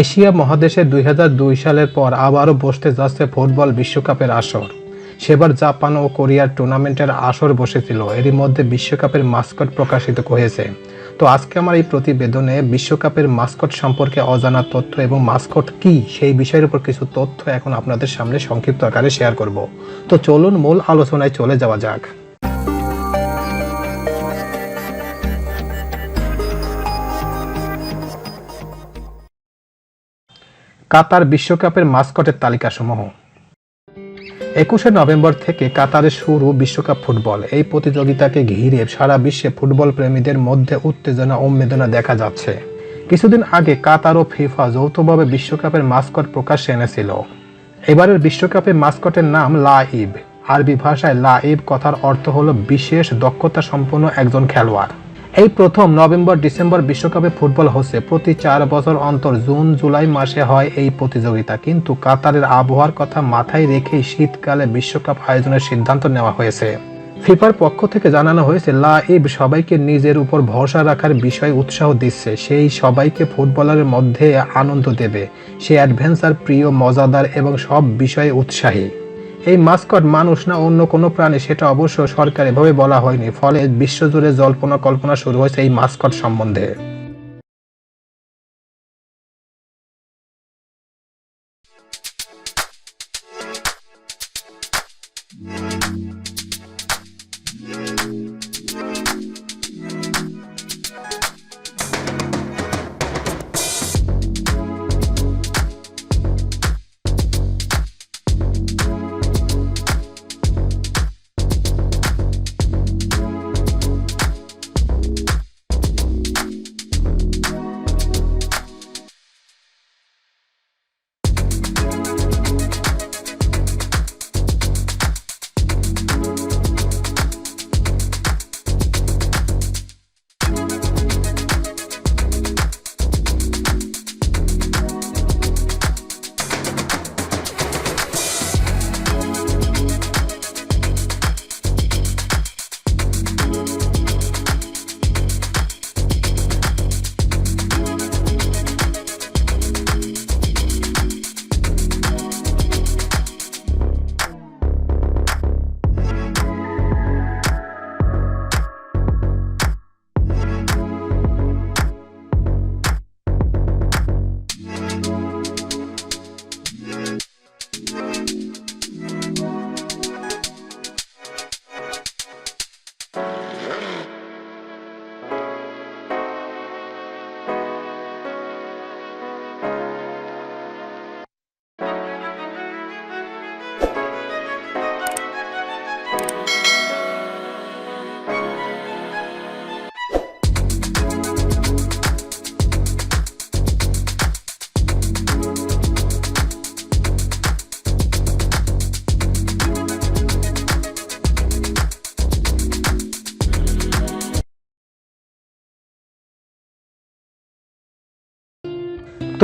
Asia মহাদেশে দুই হাজার দুই সালের পর আবারও বসতে যাচ্ছে ফুটবল বিশ্বকাপের আসর। সেবার জাপান ও কোরিয়ার টুর্নামেন্টের আসর বসেছিল। এরই মধ্যে বিশ্বকাপের মাস্কট প্রকাশিত হয়েছে। তো আজকে আমার এই প্রতিবেদনে বিশ্বকাপের মাস্কট সম্পর্কে অজানা তথ্য এবং মাস্কট কি সেই বিষয়ের উপর কিছু তথ্য এখন আপনাদের সামনে সংক্ষিপ্ত আকারে শেয়ার করব। তো চলুন মূল আলোচনায় চলে যাওয়া যাক। কাতার বিশ্বকাপের মাস্কটের তালিকাসমূহ। একুশে নভেম্বর থেকে কাতারে শুরু বিশ্বকাপ ফুটবল। এই প্রতিযোগিতাকে ঘিরে সারা বিশ্বে ফুটবল প্রেমীদের মধ্যে উত্তেজনা উন্মেদনা দেখা যাচ্ছে। কিছুদিন আগে কাতার ও ফিফা যৌথভাবে বিশ্বকাপের মাস্কট প্রকাশ্যে এনেছিল। এবারের বিশ্বকাপে মাস্কটের নাম লা ইব আরবি ভাষায় লা ইব কথার অর্থ হলো বিশেষ দক্ষতা সম্পন্ন একজন খেলোয়াড়। এই প্রথম নভেম্বর, ডিসেম্বর বিশ্বকাপে ফুটবল হচ্ছে। প্রতি চার বছর অন্তর জুন, জুলাই মাসে হয় এই প্রতিযোগিতা। কিন্তু কাতারের আবহাওয়ার কথা মাথায় রেখেই শীতকালে বিশ্বকাপ আয়োজনের সিদ্ধান্ত নেওয়া হয়েছে। ফিফার পক্ষ থেকে জানানো হয়েছে, লা ইব সবাইকে নিজের উপর ভরসা রাখার বিষয়ে উৎসাহ দিচ্ছে। সেই সবাইকে ফুটবলারের মধ্যে আনন্দ দেবে। সে অ্যাডভেঞ্চার, প্রিয়, মজাদার এবং সব বিষয়ে উৎসাহী। এই মাস্কট মানুষ না অন্য কোনো প্রাণী সেটা অবশ্য সরকার এভাবে বলা হয়নি। ফলে বিশ্বজুড়ে জল্পনা কল্পনা শুরু হয়েছে এই মাস্কট সম্বন্ধে।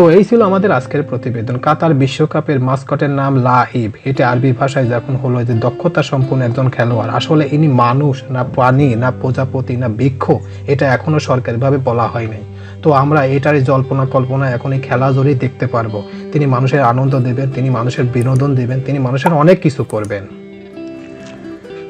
তো এই ছিল আমাদের আজকের প্রতিবেদন। কাতার বিশ্বকাপের মাস্কটের নাম লা ইব এটা আরবি ভাষায় যখন হলো যে দক্ষতা সম্পন্ন একজন খেলোয়াড়, আসলে ইনি মানুষ, না প্রাণী, না প্রজাপতি, না বৃক্ষ, এটা এখনও সরকারিভাবে বলা হয় নাই। তো আমরা এটারই জল্পনা কল্পনা এখন এই খেলা জড়িয়ে দেখতে পারব। তিনি মানুষের আনন্দ দেবেন, তিনি মানুষের বিনোদন দেবেন, তিনি মানুষের অনেক কিছু করবেন।